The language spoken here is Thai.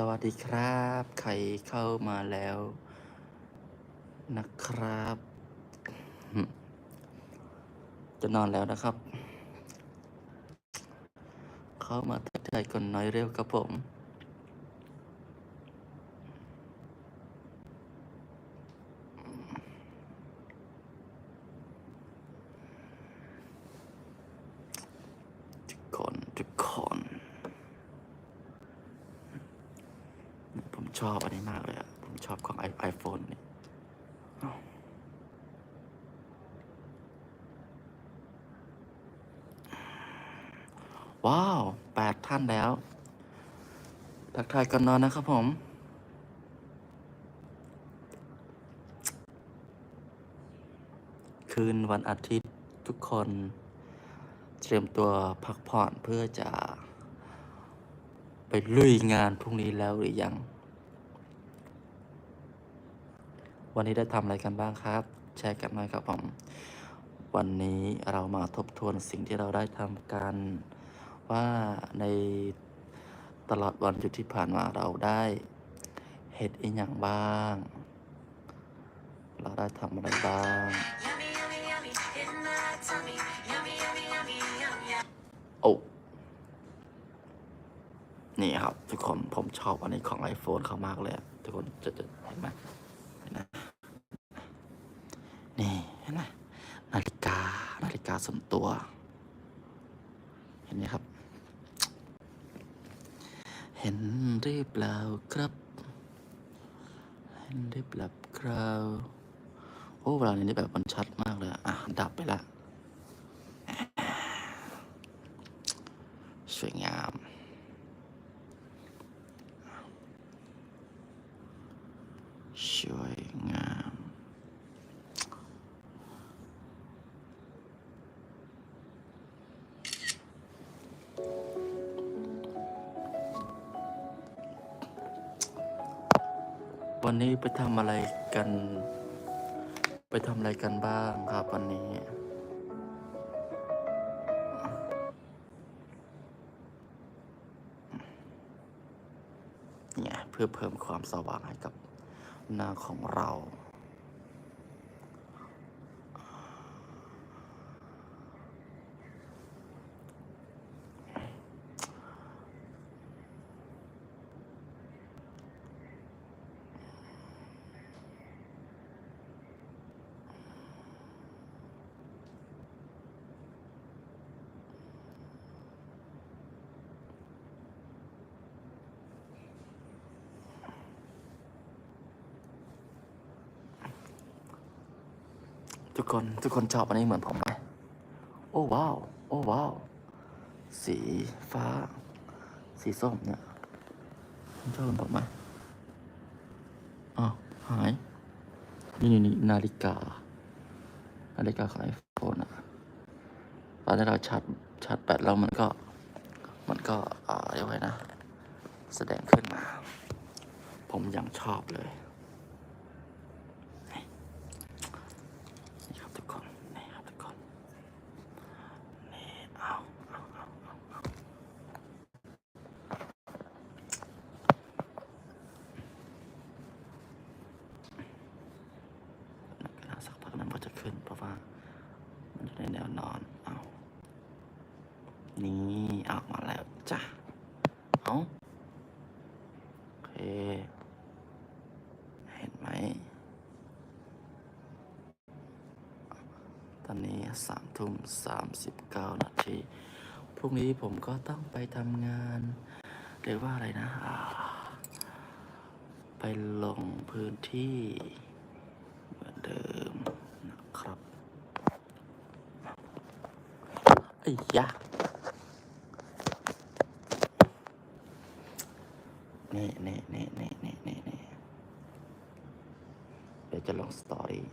สวัสดีครับ ใครเข้ามาแล้วนะครับ จะนอนแล้วนะครับ เข้ามาทักทายคนน้อยเร็วครับผม ทุกคนทุกคน ผม ชอบอันนี้มากเลยอะผมชอบของ i- iPhone นี่วว้าวแปดท่านแล้วทักทายกันนอนนะครับผม คืนวันอาทิตย์ทุกคน เตรียมตัวพักผ่อนเพื่อจะ ไปลุยงานพรุ่งนี้แล้วหรือยัง วันนี้ได้ทำอะไรกันบ้างครับ แชร์กันหน่อยครับผม วันนี้เรามาทบทวนสิ่งที่เราได้ทำกัน ว่าในตลอดวันหยุดที่ผ่านมาเราได้เห็ดอีกอย่างบ้าง เราได้ทำอะไรบ้าง โอ้ นี่ครับ ทุกคนผมชอบอันนี้ของ iPhone เขามากเลยอะทุกคนจะจะเห็นไหมนี่เห็นไหมนาฬิกา นาฬิกา ส่วนตัว เห็นไหมครับ เห็นหรือเปล่าครับ เห็นหรือเปล่าครับโอ้เวลานี้แบบมันชัดมากเลยอะอะดับไปละสวยงาม วันนี้ไปทำอะไรกัน ไปทำอะไรกันบ้างครับวันนี้ เนี่ยเพื่อเพิ่มความสว่างให้กับหน้าของเรา ทุกคนทุกคนชอบอันนี้เหมือนผมไหมโอ้ว้าว โอ้ว้าว สีฟ้า สีส้มเนี่ยคุณชอบเหมือนผมไหมอ้าวหายนี่นี่นี่นาฬิกา นาฬิกาของไอโฟนอะตอนที่เราชาร์จชาร์จแบตแล้วมันก็ มันก็เอ่อเรียกว่าไงนะ แสดงขึ้นมา ผมยังชอบเลย นี่ครับทุกคน นี่ครับทุกคน นี่เอาเอาเอาเอาเอานักกีฬาสักพักนั้นก็จะขึ้น เพราะว่า มันอยู่ในแนวนอน เอา นี่ออกมาแล้วจ้ะ เอาโอเค เห็นไหม ตอนนี้สามทุ่มสามสิบเก้านาที พรุ่งนี้ผมก็ต้องไปทำงานเรียกว่าอะไรนะ ไปลงพื้นที่เหมือนเดิมนะครับไอ้ยะนี่ นี่นี่นี่นี่นี่นี่เดี๋ยวจะลงสตอรี่